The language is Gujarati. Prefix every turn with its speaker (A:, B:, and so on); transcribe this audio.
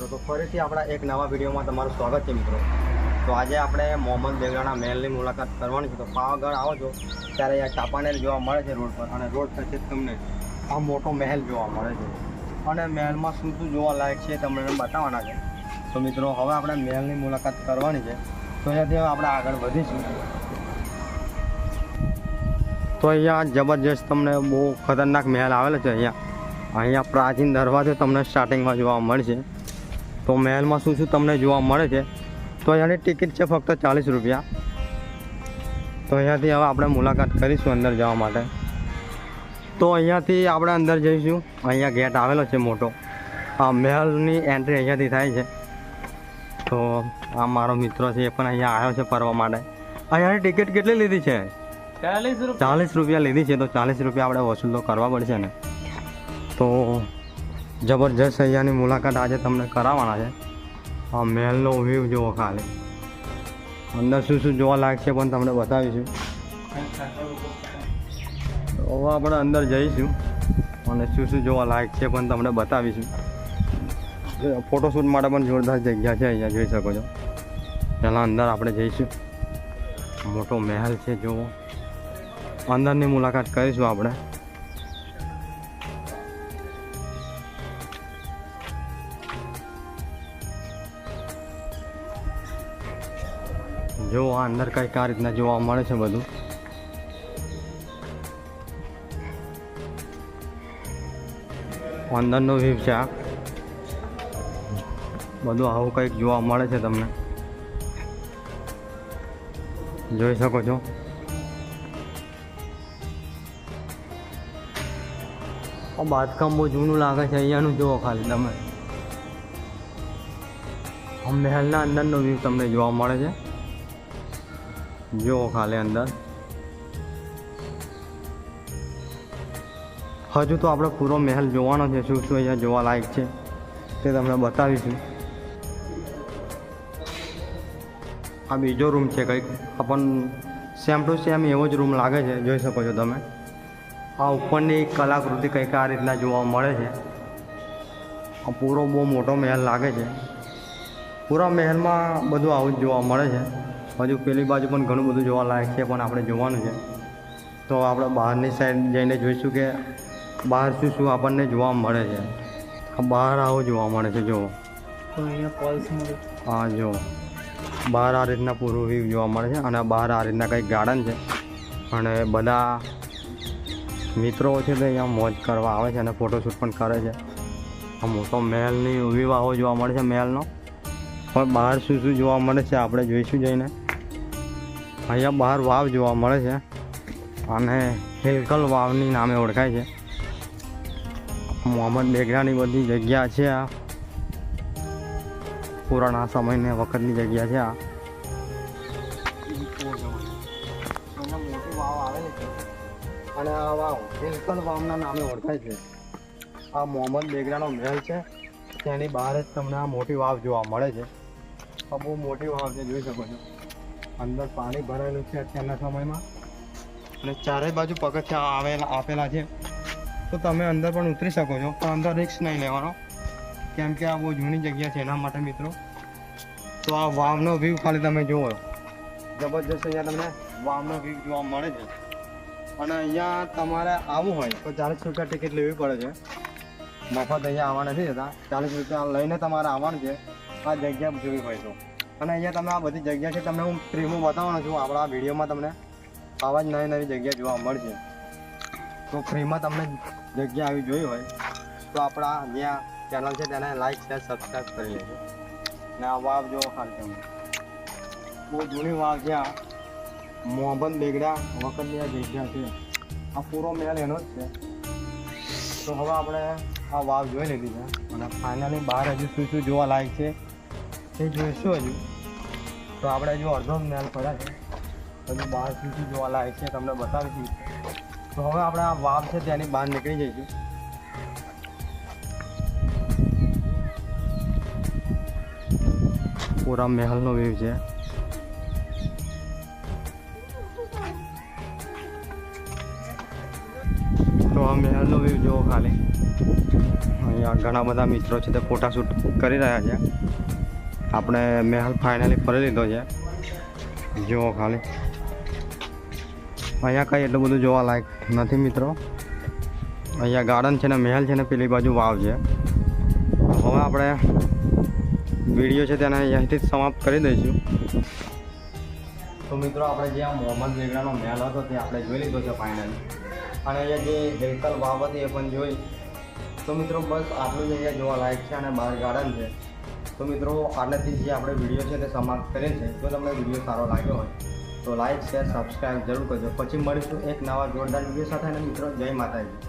A: તો ફરીથી આપણા એક નવા વિડીયોમાં તમારું સ્વાગત છે મિત્રો. તો આજે આપણે મોહમ્મદ બેગડાના મહેલની મુલાકાત કરવાની છે. તો પાવાગઢ આવો છો, ત્યારે અહીંયા ચાપાનેર જોવા મળે છે રોડ પર. અને રોડ જ તમને આ મોટો મહેલ જોવા મળે છે. અને મહેલમાં શું શું જોવા લાયક છે તમને બતાવવાના છે. તો મિત્રો, હવે આપણે મહેલની મુલાકાત કરવાની છે. તો અહીંયાથી આપણે આગળ વધીશું તો અહીંયા જબરજસ્ત તમને બહુ ખતરનાક મહેલ આવેલો છે અહીંયા. અહીંયા પ્રાચીન દરવાજો તમને સ્ટાર્ટિંગમાં જોવા મળશે. તો મહેલમાં શું શું તમને જોવા મળે છે? તો અહીંયાની ટિકિટ છે ફક્ત ચાલીસ રૂપિયા. તો અહીંયાથી હવે આપણે મુલાકાત કરીશું અંદર જવા માટે. તો અહીંયાથી આપણે અંદર જઈશું. અહીંયા ગેટ આવેલો છે મોટો. આ મહેલની એન્ટ્રી અહીંયાથી થાય છે. તો આ મારો મિત્ર છે એ પણ અહીંયા આવ્યો છે ફરવા માટે. અહીંયાની ટિકિટ કેટલી લીધી છે?
B: ચાલીસ રૂપિયા.
A: ચાલીસ રૂપિયા લીધી છે. તો ચાલીસ રૂપિયા આપણે વસૂલ તો કરવા પડશે ને. તો જબરજસ્ત અહીંયાની મુલાકાત આજે તમને કરાવવાના છે. આ મહેલનો વ્યૂ જુઓ ખાલી. અંદર શું શું જોવા લાયક છે પણ તમને બતાવીશું. હવે આપણે અંદર જઈશું અને શું શું જોવા લાયક છે પણ તમને બતાવીશું. ફોટોશૂટ માટે પણ જોરદાર જગ્યા છે અહીંયા, જોઈ શકો છો. પહેલાં અંદર આપણે જઈશું. મોટો મહેલ છે, જુઓ. અંદરની મુલાકાત કરીશું આપણે. જો આ અંદર કંઈક આ રીતના જોવા મળે છે બધું. અંદરનો વ્યૂ છે આ. બધું આવું કંઈક જોવા મળે છે તમને. જોઈ શકો છો. બાંધકામ બહુ જૂનું લાગે છે, અહીંયાનું જુઓ ખાલી તમે. મહેલના અંદરનો વ્યૂ તમને જોવા મળે છે. જુઓ ખાલી અંદર. હજુ તો આપણે પૂરો મહેલ જોવાનો છે, શું શું અહીંયા જોવાલાયક છે, તે તમને બતાવીશું. આ બીજો રૂમ છે કંઈક. આપણ સેમ ટુ સેમ એવો જ રૂમ લાગે છે, જોઈ શકો છો તમે. આ ઉપરની કલાકૃતિ કંઈક આ રીતના જોવા મળે છે. આ પૂરો બહુ મોટો મહેલ લાગે છે. પૂરા મહેલમાં બધું આવું જ જોવા મળે છે. હજુ પેલી બાજુ પણ ઘણું બધું જોવાલાયક છે પણ આપણે જોવાનું છે. તો આપણે બહારની સાઈડ જઈને જોઈશું કે બહાર શું શું આપણને જોવા મળે છે. બહાર આવો જોવા મળે છે જુઓ. હા જો બહાર આ રીતના પૂરું વ્યૂ જોવા મળે છે અને બહાર આ રીતના કંઈક ગાર્ડન છે. અને બધા મિત્રો છે તે અહીંયા મોજ કરવા આવે છે અને ફોટોશૂટ પણ કરે છે. આ મોટો મહેલની વિવાહો જોવા મળે છે મહેલનો. પણ બહાર શું શું જોવા મળે છે આપણે જોઈશું જઈને. અહીંયા બહાર વાવ જોવા મળે છે અને હિલકલ વાવની નામે ઓળખાય છે. મોહમ્મદ બેગડાની બધી જગ્યા છે આ. પુરાણા સમયને વખતની જગ્યા છે આ. અને આ વાવ હિલકલ વાવના નામે ઓળખાય છે. આ મોહમ્મદ બેગડાનો મહેલ છે. તેની બહાર જ તમને આ મોટી વાવ જોવા મળે છે. આ બહુ મોટી વાવ છે, જોઈ શકો છો. અંદર પાણી ભરાયેલું છે અત્યારના સમયમાં. અને ચારે બાજુ પગથિયા આવેલા, આપેલા છે. તો તમે અંદર પણ ઉતરી શકો છો, પણ અંદર રિક્સ નહીં લેવાનો. કેમ કે આ બહુ જૂની જગ્યા છે એના માટે મિત્રો. તો આ વાવનો વ્યૂ ખાલી તમે જુઓ. જબરજસ્ત અહીંયા તમને વાવનો વ્યૂ જોવા મળે છે. અને અહીંયા તમારે આવવું હોય તો ચાલીસ રૂપિયા ટિકિટ લેવી પડે છે. મફત અહીંયા આવવા નથી જતા. ચાલીસ રૂપિયા લઈને તમારે આવવાનું છે. આ જગ્યા જોવી હોય તો. અને અહીંયા તમે આ બધી જગ્યા છે, તમને હું ફ્રીમાં બતાવવાનો છું, આપણા વિડીયોમાં તમને આવા જ નવી નવી જગ્યા જોવા મળશે. તો ફ્રીમાં તમને જગ્યા આવી જોઈ હોય, તો આપણા જ્યાં ચેનલ છે, તેને લાઈક શેર સબસ્ક્રાઈબ કરી લેજો. ને આ વાવ જો હાલ તમે. બહુ જૂની વાવ છે આ. મોહમ્મદ બેગડા વખતની આ જગ્યા છે. આ પૂરો મેલ એનો જ છે. તો હવે આપણે આ વાવ જોઈ લીધી છે અને ફાઇનલી બહાર હજુ શું શું જોવા લાયક છે એ જોઈશું હજુ. તો આપણે જો અડધો મહેલ પડ્યા છે. હજુ બહાર સુધી જોવા લાયક છે, તમને બતાવીશું. તો હવે આપણે આ વાવ છે ત્યાંની બહાર નીકળી જઈશું. પૂરા મહેલનો વ્યૂ છે. તો આ મહેલનો વ્યૂ જુઓ ખાલી. અહીંયા ઘણા બધા મિત્રો છે તે ફોટાશૂટ કરી રહ્યા છે. આપણે મહેલ ફાઇનલી ફરી લીધો છે. જુઓ ખાલી. અહીંયા કંઈ એટલું બધું જોવા લાયક નથી મિત્રો. અહીંયા ગાર્ડન છે ને, મહેલ છે ને, પેલી બાજુ વાવ છે. હવે આપણે વીડિયો છે તેને અહીંયાથી જ સમાપ્ત કરી દઈશું. તો મિત્રો, આપણે જે આ મોહમ્મદ બેગડાનો મહેલ હતો તે આપણે જોઈ લીધો છે ફાઇનલી અને અહીંયા જે હિલકલ વાવ હતી એ પણ જોઈ. તો મિત્રો, બસ આટલું જ અહીંયા જોવા લાયક છે અને બહાર ગાર્ડન છે. તો મિત્રો આટલેથી જે આપણે વીડિયો છે તે સમાપ્ત કરીએ છીએ. જો તમને વીડિયો સારો લાગ્યો હોય, તો લાઈક શેર સબસ્ક્રાઈબ જરૂર કરજો. પછી મળીશું એક નવા જોરદાર વીડિયો સાથે. અને મિત્રો, જય માતાજી.